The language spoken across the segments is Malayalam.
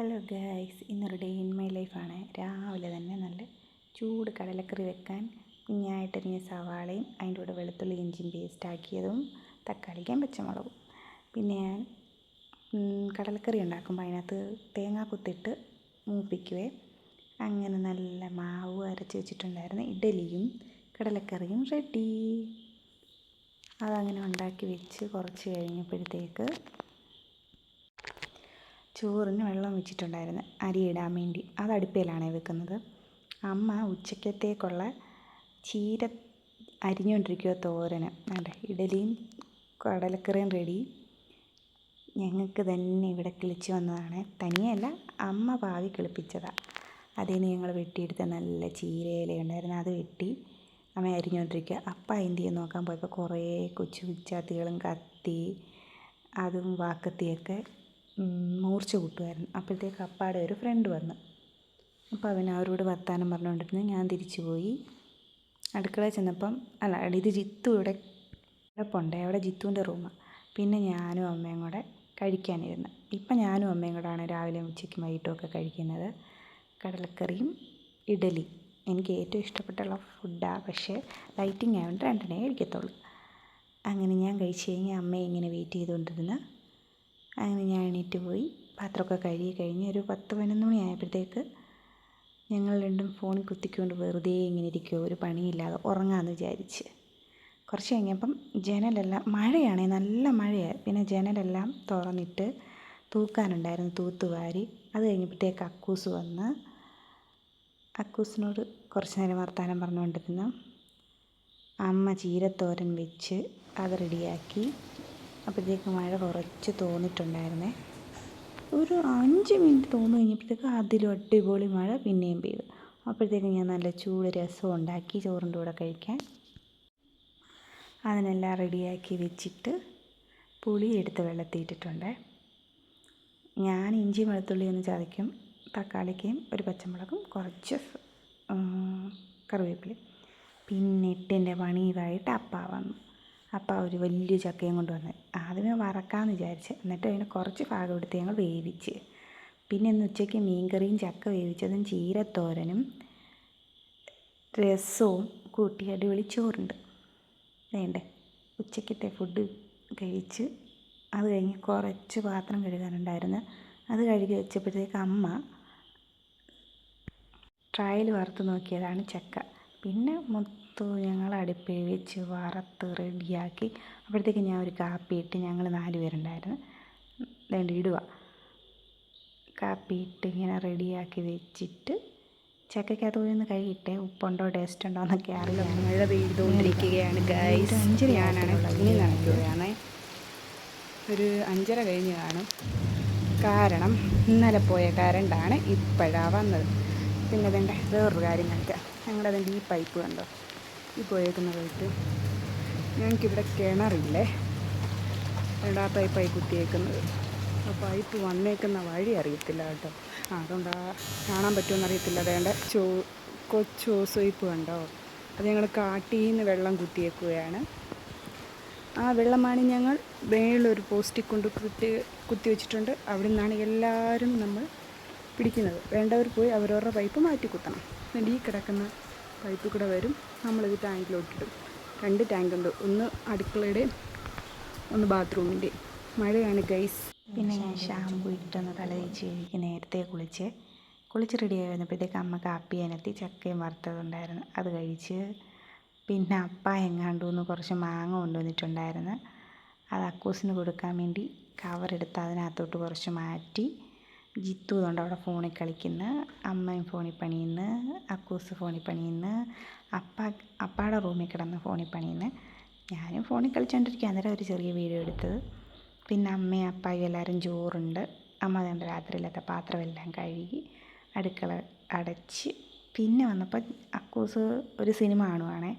ഹലോ ഗായ്സ് ഇന്നൊരു ഡേ ഇൻ മൈ ലൈഫാണ് രാവിലെ തന്നെ നല്ല ചൂട് കടലക്കറി വെക്കാൻ കുഞ്ഞായിട്ടരിഞ്ഞ സവാളയും അതിന്റെ കൂടെ വെളുത്തുള്ളി ഇഞ്ചിയും പേസ്റ്റ് ആക്കിയതും തക്കാളിക്കും പച്ചമുളകും. പിന്നെ ഞാൻ കടലക്കറി ഉണ്ടാക്കുമ്പോൾ അതിനകത്ത് തേങ്ങ കുത്തിട്ട് മൂപ്പിക്കുവേ. അങ്ങനെ നല്ല മാവ് അരച്ച് വെച്ചിട്ടുണ്ടായിരുന്നു. ഇഡലിയും കടലക്കറിയും റെഡി അതങ്ങനെ ഉണ്ടാക്കി വെച്ച് കുറച്ച് കഴിഞ്ഞപ്പോഴത്തേക്ക് ചോറിന് വെള്ളം വെച്ചിട്ടുണ്ടായിരുന്നു. അരി ഇടാൻ വേണ്ടി. അത് അടുപ്പിലാണ് വെക്കുന്നത്. അമ്മ ഉച്ചക്കത്തേക്കുള്ള ചീര അരിഞ്ഞുകൊണ്ടിരിക്കുക തോരന്. അതെ ഇഡലിയും കടലക്കറിയും റെഡി ഞങ്ങൾക്ക് തന്നെ ഇവിടെ കിളിച്ച് വന്നതാണ്. തനിയല്ല അമ്മ പാവി കിളിപ്പിച്ചതാണ് അതിൽ നിന്ന് ഞങ്ങൾ വെട്ടിയെടുത്ത നല്ല ചീരയില ഉണ്ടായിരുന്നു. അത് വെട്ടി അമ്മ അരിഞ്ഞുകൊണ്ടിരിക്കുക അപ്പം എന്ത് ചെയ്യാൻ നോക്കാൻ പോയപ്പോൾ കുറേ കൊച്ചു കുച്ചാത്തികളും കത്തി അതും വാക്കത്തിയൊക്കെ മൂർച്ച കൂട്ടുമായിരുന്നു അപ്പോഴത്തേക്ക് അപ്പാടെ ഒരു ഫ്രണ്ട് വന്നു. അപ്പോൾ അവൻ അവരോട് വർത്താനം പറഞ്ഞുകൊണ്ടിരുന്നു. ഞാൻ തിരിച്ചു പോയി. അടുക്കളയിൽ ചെന്നപ്പം അല്ല ഇത് ജിത്തു ഇവിടെ കിടപ്പുണ്ട്. അവിടെ ജിത്തുവിന്റെ റൂമാണ് പിന്നെ ഞാനും അമ്മയും കൂടെ കഴിക്കാനിരുന്നു. ഇപ്പം ഞാനും അമ്മയും കൂടെയാണ് രാവിലെ ഉച്ചയ്ക്കും വൈകിട്ടും ഒക്കെ കഴിക്കുന്നത്. കടലക്കറിയും ഇഡലി. എനിക്ക് ഏറ്റവും ഇഷ്ടപ്പെട്ടുള്ള ഫുഡാണ് പക്ഷേ ലൈറ്റിംഗ് ആയതുകൊണ്ട് രണ്ടെണ്ണേ കഴിക്കത്തുള്ളൂ. അങ്ങനെ ഞാൻ കഴിച്ച് കഴിഞ്ഞ് അമ്മയെ ഇങ്ങനെ വെയിറ്റ് ചെയ്തുകൊണ്ടിരുന്ന് അങ്ങനെ ഞാൻ എണീറ്റ് പോയി. പാത്രമൊക്കെ കഴുകി കഴിഞ്ഞ് ഒരു പത്ത് പതിനൊന്ന് മണി ആയപ്പോഴത്തേക്ക് ഞങ്ങൾ രണ്ടും ഫോണിൽ കുത്തിക്കൊണ്ട് വെറുതെ ഇങ്ങനെ ഇരിക്കുമോ ഒരു പണിയില്ലാതെ ഉറങ്ങാമെന്ന് വിചാരിച്ച്. കുറച്ച് കഴിഞ്ഞപ്പം ജനലെല്ലാം മഴയാണേ നല്ല മഴയാണ് പിന്നെ ജനലെല്ലാം തുറന്നിട്ട് തൂക്കാനുണ്ടായിരുന്നു തൂത്തുവാരി അത് കഴിഞ്ഞപ്പോഴത്തേക്ക് അക്കൂസ് വന്ന് അക്കൂസിനോട് കുറച്ച് നേരം വർത്തമാനം പറഞ്ഞുകൊണ്ടിരുന്നു. അമ്മ ചീരത്തോരൻ വെച്ച് അത് റെഡിയാക്കി. അപ്പോഴത്തേക്ക് മഴ കുറച്ച് തോന്നിട്ടുണ്ടായിരുന്നേ ഒരു അഞ്ച് മിനിറ്റ് തോന്നു കഴിഞ്ഞപ്പോഴത്തേക്ക് അതിലും അടിപൊളി മഴ പിന്നെയും പെയ്തു. അപ്പോഴത്തേക്ക് ഞാൻ നല്ല ചൂട് രസം ഉണ്ടാക്കി ചോറിന്റെ കൂടെ കഴിക്കാൻ. അതിനെല്ലാം റെഡിയാക്കി വെച്ചിട്ട് പുളി എടുത്ത് വെള്ളത്തിയിട്ടിട്ടുണ്ട്. ഞാൻ ഇഞ്ചി വെളുത്തുള്ളി ഒന്ന് ചതയ്ക്കും തക്കാളിക്കയും ഒരു പച്ചമുളകും കുറച്ച് കറിവേപ്പിലയും. പിന്നെ എട്ടിന്റെ പണി ഇതായിട്ട് അപ്പ വന്നു. അപ്പം ഒരു വലിയ ചക്കയും കൊണ്ട് വന്ന്. ആദ്യമേ വറക്കാമെന്ന് വിചാരിച്ച്. എന്നിട്ട് അതിന് കുറച്ച് ഭാഗം എടുത്ത് ഞങ്ങൾ വേവിച്ച്. പിന്നെ ഇന്ന് ഉച്ചയ്ക്ക് മീൻകറിയും ചക്ക വേവിച്ചതും ചീരത്തോരനും രസവും കൂട്ടി അടിപൊളി ചോറുണ്ട്. വേണ്ടേ? ഉച്ചക്കത്തെ ഫുഡ് കഴിച്ച് അത് കഴിഞ്ഞ് കുറച്ച് പാത്രം കഴുകാനുണ്ടായിരുന്നു. അത് കഴുകി വെച്ചപ്പോഴത്തേക്ക് അമ്മ ട്രയൽ വറുത്ത് നോക്കിയതാണ് ചക്ക. പിന്നെ മൊത്തം ഞങ്ങൾ അടുപ്പിൽ വെച്ച് വറുത്ത് റെഡിയാക്കി. അപ്പോഴത്തേക്ക് ഞാൻ ഒരു കാപ്പി ഇട്ട് ഞങ്ങൾ നാല് പേരുണ്ടായിരുന്നു. വേണ്ടി ഇടുക. കാപ്പി ഇട്ട് ഇങ്ങനെ റെഡിയാക്കി വെച്ചിട്ട് ചക്കയ്ക്കകത്ത് പോയി ഒന്ന് കഴിയിട്ടെ ഉപ്പുണ്ടോ ടേസ്റ്റ് ഉണ്ടോ എന്നൊക്കെ അറിയില്ല. മഴ പെയ്തുകൊണ്ടിരിക്കുകയാണ് ഗൈസ് അഞ്ചര ഞാനാണ് തുണി നനയ്ക്കുകയാണ് ഒരു അഞ്ചര കഴിഞ്ഞ് കാണും. കാരണം ഇന്നലെ പോയ കരണ്ടാണ് ഇപ്പോഴാണ് വന്നത്. പിന്നെ വേണ്ട വേറൊരു കാര്യം കാണിക്കാം. ഞങ്ങളുടെ അതിന്റെ ഈ പൈപ്പ് കണ്ടോ? ഈ പോയേക്കുന്ന വഴിക്ക്. ഞങ്ങൾക്കിവിടെ കിണറില്ലേ? രണ്ടാ പൈപ്പായി കുത്തിയേക്കുന്നത്. ആ പൈപ്പ് വന്നേക്കുന്ന വഴി അറിയത്തില്ല കേട്ടോ. അതുകൊണ്ട് കാണാൻ പറ്റുമെന്ന് അറിയത്തില്ല. വേണ്ട ചോ കൊച്ചോ സ്വയ്പ്പ് കണ്ടോ? അത് ഞങ്ങൾ കാട്ടിൽ നിന്ന് വെള്ളം കുത്തിയേക്കുകയാണ്. ആ വെള്ളമാണ് ഞങ്ങൾ മേളിലൊരു പോസ്റ്റിൽ കൊണ്ട് കുത്തി കുത്തി വെച്ചിട്ടുണ്ട്. അവിടെ നിന്നാണ് എല്ലാവരും നമ്മൾ പിടിക്കുന്നത്. വേണ്ടവർ പോയി അവരവരുടെ പൈപ്പ് മാറ്റി കുത്തണം. എന്നിട്ട് ഈ കിടക്കുന്ന പൈപ്പ് കൂടെ വരും. നമ്മളിത് ടാങ്കിലോട്ടിടും. രണ്ട് ടാങ്കുണ്ട്. ഒന്ന് അടുക്കളയുടെ ഒന്ന് ബാത്റൂമിന്റെ. മഴയാണ് ഗൈസ്. പിന്നെ ഞാൻ ഷാമ്പു ഇട്ടൊന്ന് തല തേച്ച് നേരത്തെ കുളിച്ച്. കുളിച്ച് റെഡിയായി വന്നപ്പോഴത്തേക്ക് അമ്മ കാപ്പി അനത്തി ചക്കയും വറുത്തതുണ്ടായിരുന്നു. അത് കഴിച്ച് പിന്നെ അപ്പ എങ്ങാണ്ടു നിന്ന് കുറച്ച് മാങ്ങ കൊണ്ടുവന്നിട്ടുണ്ടായിരുന്നു. അത് അക്കൂസിന് കൊടുക്കാൻ വേണ്ടി കവറെടുത്ത് അതിനകത്തോട്ട് കുറച്ച് മാറ്റി ജിത്തു കൊണ്ട് അവിടെ ഫോണിൽ കളിക്കുന്ന. അമ്മയും ഫോണിൽ പണിയുന്നു. അക്കൂസ് ഫോണിൽ പണിയുന്നു. അപ്പ അപ്പാടെ റൂമിൽ കിടന്ന് ഫോണിൽ പണിയുന്നു. ഞാനും ഫോണിൽ കളിച്ചുകൊണ്ടിരിക്കുക അന്നേരം ഒരു ചെറിയ വീഡിയോ എടുത്തത്. പിന്നെ അമ്മയും അപ്പായും എല്ലാവരും ചോറുണ്ട്. അമ്മ അതുകൊണ്ട് രാത്രിയിലത്തെ പാത്രമെല്ലാം കഴുകി അടുക്കള അടച്ച് പിന്നെ വന്നപ്പോൾ അക്കൂസ് ഒരു സിനിമ കാണുവാണേ.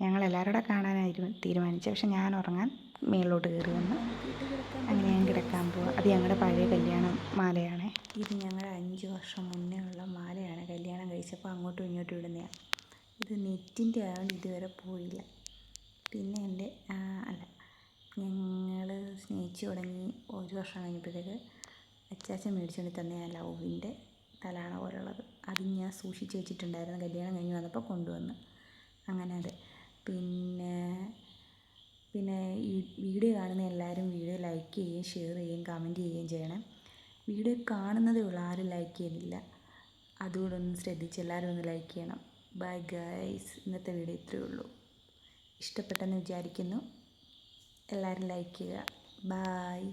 ഞങ്ങളെല്ലാവരും കൂടെ കാണാനായിരുന്നു തീരുമാനിച്ചത്. പക്ഷെ ഞാൻ ഉറങ്ങാൻ മേളിലോട്ട് കയറി വന്നു. അങ്ങനെ ഞാൻ കിടക്കാൻ പോവാം. അത് ഞങ്ങളുടെ പഴയ കല്യാണം മാലയാണേ. ഇത് ഞങ്ങൾ അഞ്ച് വർഷം മുന്നേ ഉള്ള മാലയാണ്. കല്യാണം കഴിച്ചപ്പോൾ അങ്ങോട്ടും ഇങ്ങോട്ടും ഇടുന്നതാണ് ഇത് നെറ്റിന്റെ ആയതുകൊണ്ട് ഇതുവരെ പോയില്ല. പിന്നെ എന്റെ അല്ല ഞങ്ങൾ സ്നേഹിച്ച് തുടങ്ങി ഒരു വർഷം കഴിഞ്ഞപ്പോഴത്തേക്ക് അച്ചാച്ചൻ മേടിച്ചുകൊണ്ട് തന്നെ ലവിന്റെ തലാണ പോലുള്ളത്. അത് ഞാൻ സൂക്ഷിച്ച് വെച്ചിട്ടുണ്ടായിരുന്നു. കല്യാണം കഴിഞ്ഞ് വന്നപ്പോൾ കൊണ്ടുവന്ന്. അങ്ങനെ അത്. പിന്നെ പിന്നെ ഈ വീഡിയോ കാണുന്ന എല്ലാവരും വീഡിയോ ലൈക്ക് ചെയ്യുകയും ഷെയർ ചെയ്യുകയും കമന്റ് ചെയ്യുകയും ചെയ്യണം. വീഡിയോ കാണുന്നതേ ഉള്ളൂ. ആരും ലൈക്ക് ചെയ്യുന്നില്ല. അതുകൂടെ ഒന്ന് ശ്രദ്ധിച്ച് എല്ലാവരും ഒന്ന് ലൈക്ക് ചെയ്യണം. ബൈ ഗൈസ് ഇന്നത്തെ വീഡിയോ ഇത്രയേ ഉള്ളൂ. ഇഷ്ടപ്പെട്ടെന്ന് വിചാരിക്കുന്നു. എല്ലാവരും ലൈക്ക് ചെയ്യുക. ബായ്